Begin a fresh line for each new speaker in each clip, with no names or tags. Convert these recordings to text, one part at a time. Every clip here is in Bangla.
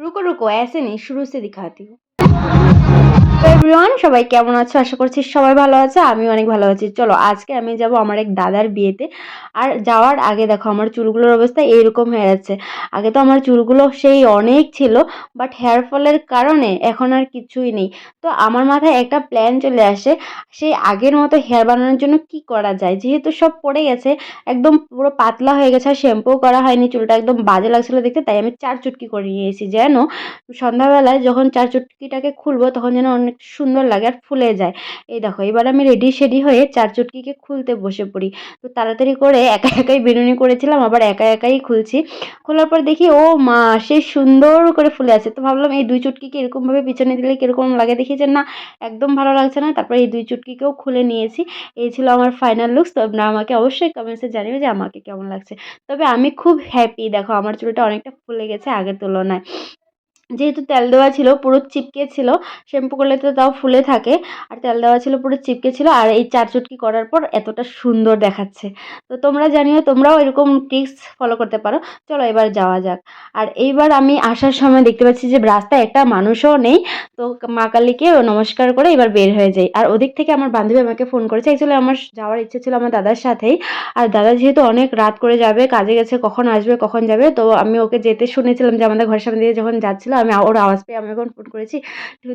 रुको रुको ऐसे नहीं शुरू से दिखाती हूँ। এভরিওয়ান সবাই কেমন আছো? আশা করছি সবাই ভালো আছে আমি অনেক ভালো আছি। চলো, আজকে আমি যাব আমার এক দাদার বিয়েতে। আর যাওয়ার আগে দেখো, আমার চুলগুলোর অবস্থা এইরকম হয়ে যাচ্ছে। আগে তো আমার চুলগুলো সেই অনেক ছিল বাট হেয়ার ফলের কারণে এখন আর কিছুই নেই। তো আমার মাথায় একটা প্ল্যান চলে আসে, সেই আগের মতো হেয়ার বানানোর জন্য কি করা যায়? যেহেতু সব পড়ে গেছে, একদম পুরো পাতলা হয়ে গেছে, আর শ্যাম্পুও করা হয়নি, চুলটা একদম বাজে লাগছিল দেখতে, তাই আমি চার চুটকি করে নিয়েছি যেন সন্ধ্যাবেলায় যখন চার চুটকিটাকে খুলবো, তখন যেন অনেক সুন্দর লাগে আর ফুলে যায়। এই দেখো, এবার আমি রেডি সেডি হয়ে চার চুটকিকে খুলতে বসে পড়ি। তো তাড়াতাড়ি করে একা একাই বেরুনি করেছিলাম, আবার একা একাই খুলছি। খোলার পর দেখি, ও মা, সে সুন্দর করে ফুলে আছে। তো ভাবলাম এই দুই চুটকিকে এরকমভাবে পিছনে দিলে কীরকম লাগে? দেখি যে না, একদম ভালো লাগছে না। তারপরে এই দুই চুটকিকেও খুলে নিয়েছি। এই ছিল আমার ফাইনাল লুকস তো আপনারা আমাকে অবশ্যই কমেন্টসে জানিয়ে যে আমাকে কেমন লাগছে। তবে আমি খুব হ্যাপি দেখো, আমার চুলটা অনেকটা ফুলে গেছে আগের তুলনায়। যেহেতু তেল দেওয়া ছিল, পুরো চিপকে ছিল, শ্যাম্পু করলে তো তাও ফুলে থাকে। আর তেল দেওয়া ছিল, পুরো চিপকে ছিল। আর এই চার চুটকি করার পর এতটা সুন্দর দেখাচ্ছে। তো তোমরা জানিও, তোমরাও এরকম ট্রিক্স ফলো করতে পারো। চলো এবার যাওয়া যাক। আর এইবার আমি আসার সময় দেখতে পাচ্ছি যে রাস্তায় একটা মানুষও নেই। তো মা কালীকে নমস্কার করে এবার বের হয়ে যাই। আর ওদিক থেকে আমার বান্ধবী আমাকে ফোন করেছে। অ্যাকচুয়ালি আমার যাওয়ার ইচ্ছে ছিল আমার দাদার সাথেই। আর দাদা যেহেতু অনেক রাত করে যাবে, কাজে গেছে, কখন আসবে, কখন যাবে, তো আমি ওকে যেতে শুনেছিলাম যে আমাদের ঘরের সামনে দিয়ে যখন যাচ্ছিল আমি ওর আওয়াজ পেয়ে আমি এখন ফোন করেছি,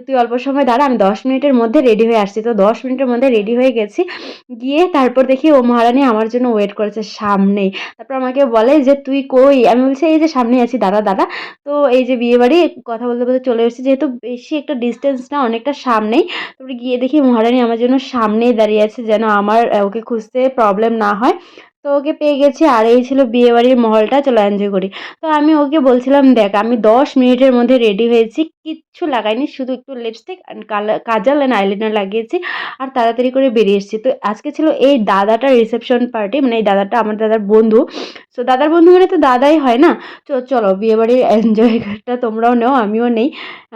তুই অল্প সময় দাঁড়া, আমি দশ মিনিটের মধ্যে রেডি হয়ে আসছি। তো দশ মিনিটের মধ্যে রেডি হয়ে গেছি, গিয়ে তারপর দেখি ও মহারানী আমার জন্য ওয়েট করেছে সামনেই। তারপর আমাকে বলে যে, তুই কই? আমি বলছি, এই যে সামনেই আছি, দাঁড়া দাঁড়া। তো এই যে বিয়ে বাড়ি, কথা বলতে বলতে চলে এসেছি, যেহেতু বেশি একটা ডিস্টেন্স না, অনেকটা সামনেই। তারপরে গিয়ে দেখি মহারানী আমার জন্য সামনেই দাঁড়িয়ে আছে, যেন আমার ওকে খুঁজতে প্রবলেম না হয়। তো ওকে পেয়ে গেছি আর এই ছিল বিয়েবাড়ির মহলটা, চলো এনজয় করি। তো আমি ওকে বলছিলাম, দেখ, আমি দশ মিনিটের মধ্যে রেডি হয়েছি, কিচ্ছু লাগাইনি, শুধু একটু lipstick and kajal and eyeliner লাগিয়েছি আর তাড়াতাড়ি করে বেরিয়ে এসেছি। তো আজকে ছিল এই দাদাটার রিসেপশন পার্টি মানে এই দাদাটা আমার দাদার বন্ধু। সো দাদার বন্ধু মানে তো দাদাই হয় না? তো চলো, বিয়েবাড়ির এনজয়টা তোমরাও নেও, আমিও নেই।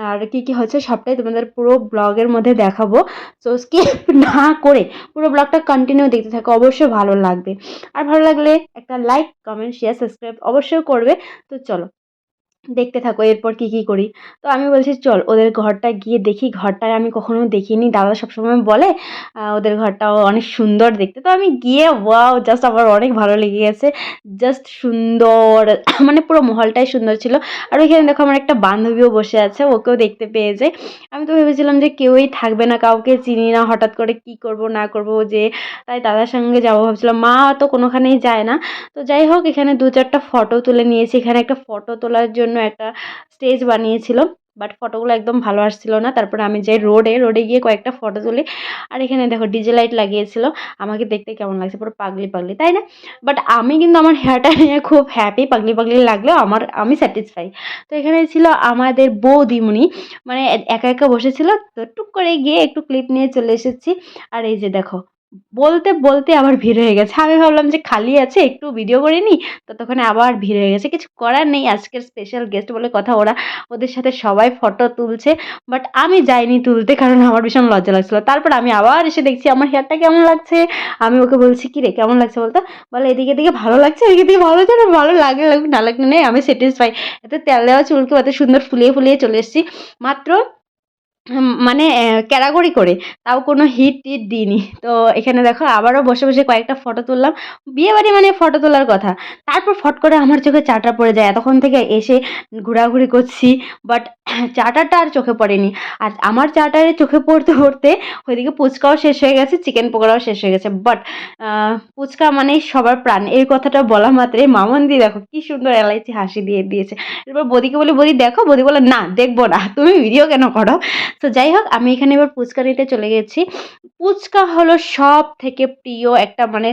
আর কী কী হচ্ছে সবটাই তোমাদের পুরো ব্লগের মধ্যে দেখাবো। সো স্কিপ না করে পুরো ব্লগটা কন্টিনিউ দেখতে থাকো, অবশ্যই ভালো লাগবে। আর ভালো লাগলে একটা লাইক কমেন্ট শেয়ার সাবস্ক্রাইব অবশ্যই করবে। তো চলো। দেখতে থাকো, এরপর কী কী করি? তো আমি বলছি, চল, ওদের ঘরটা গিয়ে দেখি। ঘরটায় আমি কখনো দেখিনি। দাদা সবসময় বলে ওদের ঘরটাও অনেক সুন্দর দেখতে। তো আমি গিয়ে, ওয়াও, জাস্ট আমার অনেক ভালো লেগে গেছে। জাস্ট সুন্দর মানে পুরো মহলটাই সুন্দর ছিল। আর ওইখানে দেখো আমার একটা বান্ধবীও বসে আছে, ওকেও দেখতে পেয়ে যায় আমি তো ভেবেছিলাম যে কেউই থাকবে না, কাউকে চিনি না, হঠাৎ করে কি করব, না করব যে, তাই দাদার সঙ্গে যাব ভাবছিলাম। মা তো কোনোখানেই যায় না। তো যাই হোক, এখানে দু চারটা ফটো তুলে নিয়েছি। এখানে একটা ফটো তোলার জন্য একটা স্টেজ বানিয়েছিল বাট ফটোগুলো একদম ভালো আসছিল না। তারপরে আমি যাই রোডে রোডে গিয়ে কয়েকটা ফটো তুলি। আর এখানে দেখো ডিজে লাইট লাগিয়েছিল। আমাকে দেখতে কেমন লাগছে? পুরো পাগলি পাগলি, তাই না? বাট আমি কিন্তু আমার হেয়ারটা নিয়ে খুব হ্যাপি পাগলি পাগলি লাগলেও আমার, আমি স্যাটিসফাই তো এখানে ছিল আমাদের বৌদিমণি। মানে একা একা বসেছিল। তো টুক করে গিয়ে একটু ক্লিপ নিয়ে চলে এসেছি। আর এই যে দেখো বলতে বলতে আবার ভিড় হয়ে গেছে। আমি ভাবলাম যে খালি আছে, একটু ভিডিও করে নিই। ততক্ষণে আবার ভিড় হয়ে গেছে। কিছু করার নেই, আজকের স্পেশাল গেস্ট বলে কথা ওরা ওদের সাথে সবাই ফটো তুলছে। বাট আমি যাইনি তুলতে কারণ আমার ভীষণ লজ্জা লাগছিল। তারপর আমি আবার এসে দেখছি আমার হেয়ারটা কেমন লাগছে। আমি ওকে বলছি, কি রে, কেমন লাগছে বলতো? বলে, এদিকে দিকে ভালো লাগছে, এদিকে দিকে ভালো লাগছে না ভালো লাগলে, লাগবে, না লাগলে নেই, আমি স্যাটিসফাই এত তেল দেওয়া চুলকে এত সুন্দর ফুলিয়ে ফুলিয়ে চলে এসেছি। মাত্র মানে ক্যারাগরি করে। তাও কোনো হিট টিট দিইনি। তো এখানে দেখো আবারও বসে বসে কয়েকটা ফটো তুললাম। বিয়েবাড়ি মানে ফটো তোলার কথা। তারপর ফট করে আমার চোখে চাটা পড়ে যায়। এতক্ষণ থেকে এসে ঘোরাঘুরি করছি বাট চাটাটা আর চোখে পড়েনি। আর আমার চাটারে চোখে পড়তে পড়তে ওইদিকে ফুচকাও শেষ হয়ে গেছে চিকেন পকোড়াও শেষ হয়ে গেছে। বাট ফুচকা মানেই সবার প্রাণ। এই কথাটা বলা মাত্রে মামন দিয়ে দেখো কি সুন্দর এলাইচি হাসি দিয়ে দিয়েছে। এরপর বদিকে বলে, বদি দেখো? বদি বলে, না, দেখব না। তুমি ভিডিও কেন করো? তো যাই হোক, আমি এখানে এবার ফুচকা নিতে চলে গেছি। ফুচকা হলো সব থেকে প্রিয় একটা মানে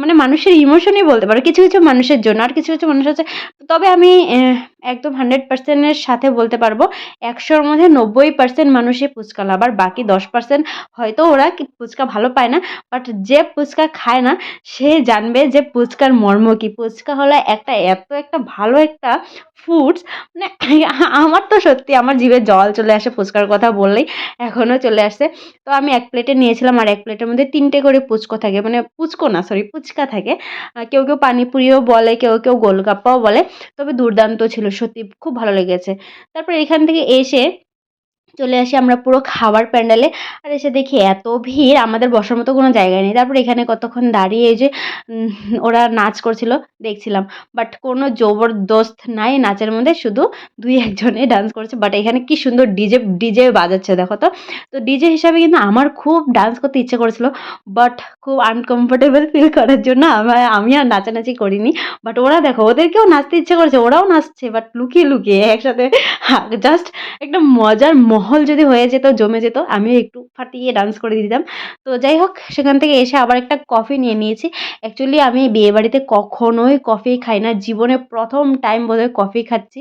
মানে মানুষের ইমোশনই বলতে পারো। কিছু কিছু মানুষের জন্য আর কিছু কিছু মানুষ আছে। তবে আমি একদম হান্ড্রেড পার্সেন্টের সাথে বলতে পারব, একশোর মধ্যে নব্বই পার্সেন্ট মানুষই ফুচকা লাভার, বাকি দশ পার্সেন্ট হয়তো ওরা ফুচকা ভালো পায় না। বাট যে ফুচকা খায় না, সে জানবে যে ফুচকার মর্ম কী। ফুচকা হলো একটা, এত একটা ভালো একটা ফুডস মানে আমার তো সত্যি আমার জিভে জল চলে আসে, ফুচকার কথা বললেই এখনও চলে আসছে তো আমি এক প্লেটে নিয়েছিলাম আর এক প্লেটের মধ্যে তিনটে করে পুচকো থাকে মানে পুচকো না সরি পুচকা থাকে। কেউ কেউ পানিপুরিও বলে, কেউ কেউ গোলগাপ্পাও বলে, তবে দুর্দান্ত ছিল সত্যি, খুব ভালো লেগেছে। তারপর এখান থেকে এসে চলে আসি আমরা পুরো খাবার প্যান্ডেলে। আর এসে দেখি এত ভিড়, আমাদের বসার মতো কোনো জায়গা নেই। তারপর এখানে কতক্ষণ দাঁড়িয়ে এই যে ওরা নাচ করছিল, দেখছিলাম। বাট কোনো জবরদস্ত নাই নাচের মধ্যে, শুধু দুই একজনে ডান্স করছে। বাট এখানে কি সুন্দর ডিজে ডিজে বাজাচ্ছে, দেখো তো। তো ডিজে হিসাবে কিন্তু আমার খুব ডান্স করতে ইচ্ছে করেছিল। বাট খুব আনকমফোর্টেবল ফিল করার জন্য আমি আর নাচানাচি করিনি। বাট ওরা দেখো, ওদেরকেও নাচতে ইচ্ছে করেছে, ওরাও নাচছে। বাট লুকিয়ে লুকিয়ে একসাথে জাস্ট একটা মজার মহল যদি হয়ে যেত, জমে যেত, আমিও একটু ফাটিয়ে ডান্স করে দিতাম। তো যাই হোক, সেখান থেকে এসে আবার একটা কফি নিয়ে নিয়েছি। অ্যাকচুয়ালি আমি বিয়েবাড়িতে কখনোই কফি খাই না। জীবনে প্রথম টাইম বোধহয় কফি খাচ্ছি।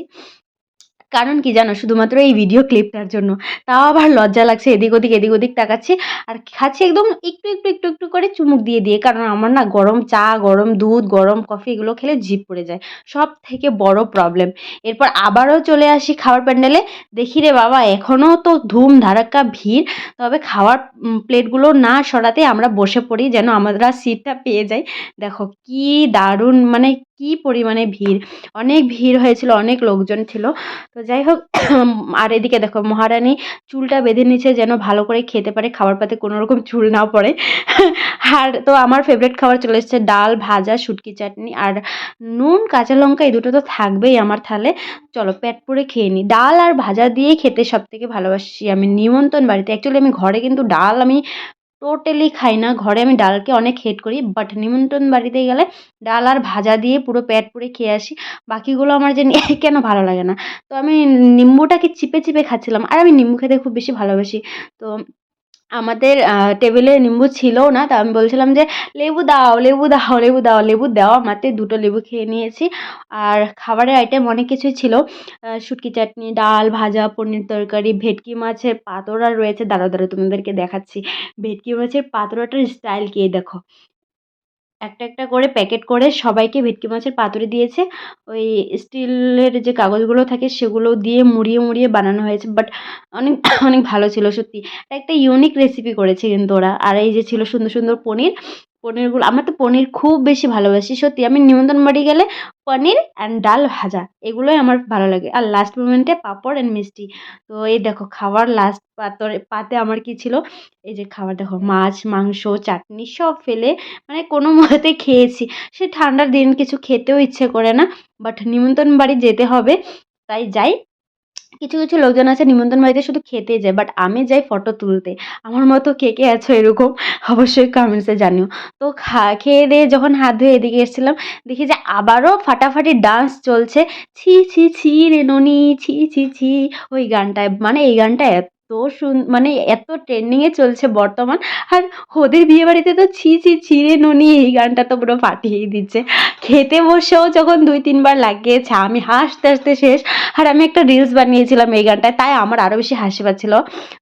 কারণ কি জানো? শুধুমাত্র এই ভিডিও ক্লিপটার জন্য। তাও আবার লজ্জা লাগছে, এদিক ওদিক এদিক ওদিক তাকাচ্ছি। আর খাচ্ছি একদম একটু একটু একটু একটু করে চুমুক দিয়ে দিয়ে, কারণ আমার না গরম চা, গরম দুধ, গরম কফি এগুলো খেলে জিভ পড়ে যায়। সব থেকে বড় প্রবলেম এরপর আবারও চলে আসি খাবার প্যান্ডেলে দেখি রে বাবা এখনও তো ধুম ধারাক্কা ভিড়। তবে খাওয়ার প্লেটগুলো না সরাতে আমরা বসে পড়ি যেন আমরা সিটটা পেয়ে যাই। দেখো কি দারুণ মানে কি পরিমাণে ভিড়? অনেক ভিড় হয়েছিল, অনেক লোকজন ছিল। তো যাই হোক, আর এদিকে দেখো, মহারানী চুলটা বেঁধে নিচ্ছে যেন ভালো করে খেতে পারে, খাবার পাতে কোনো রকম চুল না পড়ে। আর তো আমার ফেভারিট খাবার চলে এসেছে, ডাল, ভাজা, শুটকি চাটনি। আর নুন, কাঁচা লঙ্কা, এই দুটো তো থাকবেই আমার থালে চলো, পেট পুড়ে খেয়ে নিই ডাল আর ভাজা দিয়ে খেতে সব থেকে ভালোবাসি আমি। নিমন্ত্রণ বাড়িতে। অ্যাকচুয়ালি আমি ঘরে কিন্তু ডাল আমি টোটালি খাই না। ঘরে আমি ডালকে অনেক হেট করি বাট নিমন্ত্রণ বাড়িতে গেলে ডাল আর ভাজা দিয়ে পুরো পেট পুরে খেয়ে আসি। বাকিগুলো আমার যে কেন ভালো লাগে না। তো আমি নিম্বুটাকে চিপে চিপে খাচ্ছিলাম। আর আমি নিম্বু খেতে খুব বেশি ভালোবাসি। তো আমাদের টেবিলে নিম্বু ছিলও না, তা আমি বলছিলাম যে, লেবু দাও লেবু দাও লেবু দাও, লেবু দেওয়া মাত্র দুটো লেবু খেয়ে নিয়েছি। আর খাবারের আইটেম অনেক কিছুই ছিল। শুটকি চাটনি, ডাল, ভাজা, পনির তরকারি, ভেটকি মাছের পাতোড়া রয়েছে। দাঁড়াও দাঁড়াও, তোমাদেরকে দেখাচ্ছি। ভেটকি মাছের পাতোড়াটার স্টাইল কে? দেখো। একটা একটা করে প্যাকেট করে সবাইকে ভেটকি মাছের পাতুরি দিয়েছে। ওই স্টিলের যে কাগজগুলো থাকে সেগুলো দিয়ে মুড়িয়ে মুড়িয়ে বানানো হয়েছে। বাট অনেক অনেক ভালো ছিল সত্যি। একটা ইউনিক রেসিপি করেছে কিন্তু ওরা। আর এই যে ছিল সুন্দর সুন্দর পনির পনিরগুলো, আমরা তো পনির খুব বেশি ভালোবাসি, সত্যি। আমি নিমন্ত্রণ বাড়ি গেলে পনির অ্যান্ড ডাল ভাজা, এগুলোই আমার ভালো লাগে। আর লাস্ট মোমেন্টে পাঁপড় অ্যান্ড মিষ্টি। তো এই দেখো খাবার লাস্ট পাতরে, পাতে আমার কি ছিল? এই যে খাবার, দেখো, মাছ, মাংস, চাটনি, সব ফেলে মানে কোনো মতে খেয়েছি। সে ঠান্ডার দিন কিছু খেতেও ইচ্ছে করে না বাট নিমন্ত্রণ বাড়ি যেতে হবে, তাই যাই। কিছু কিছু লোকজন আছে, নিমন্ত্রণ বাড়িতে শুধু খেতে যায় বাট আমি যাই ফটো তুলতে। আমার মতো কে কে আছো এরকম? অবশ্যই কমেন্টসে জানিও। তো খা, খেয়ে দিয়ে যখন হাত ধুয়ে এদিকে এসেছিলাম, দেখি যে আবারও ফাটাফাটি ডান্স চলছে। ছি ছি ছি রে ননি, ছি ছি ছি। ওই গানটায় মানে এই গানটা এত সুন মানে এত ট্রেন্ডিংয়ে চলছে বর্তমান। আর ওদের বিয়ে বাড়িতে তো ছি ছি ছি রে ননি, এই গানটা তো পুরো ফাটিয়েই দিচ্ছে। খেতে বসেও যখন দুই, তিনবার লাগিয়েছে, আমি হাসতে হাসতে শেষ। আর আমি একটা রিলস বানিয়েছিলাম এই গানটায়, তাই আমার আরও বেশি হাসি পাচ্ছিল।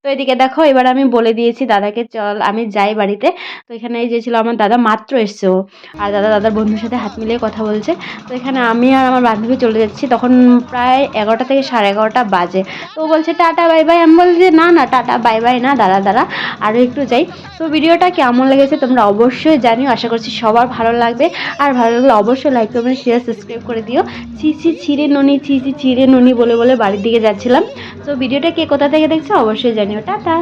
তো এদিকে দেখো, এবার আমি বলে দিয়েছি দাদাকে, চল, আমি যাই বাড়িতে। তো এখানে যে ছিল আমার দাদা, মাত্র এসছে ও। আর দাদা, দাদার বন্ধুর সাথে হাত মিলিয়ে কথা বলছে। তো এখানে আমি আর আমার বান্ধবী চলে যাচ্ছি, তখন প্রায় এগারোটা থেকে সাড়ে এগারোটা বাজে। তো বলছে, টাটা, বাই বাই। আমি বলছি না না, টাটা বাই বাই না দাদা দাদা আরও একটু যাই। তো ভিডিওটা কেমন লেগেছে তোমরা অবশ্যই জানিও, আশা করছি সবার ভালো লাগবে। আর ভালো লাগলে অবশ্যই লাইক করবেন শেয়ার সাবস্ক্রাইব করে দিও। ছি ছি, ছিঁড়ে ননি, ছি ছি, ছিঁড়ে ননি বলে বলে বাড়ির দিকে যাচ্ছিলাম। তো ভিডিওটা কে কোথা থেকে দেখছ অবশ্যই জানিও। টাটা।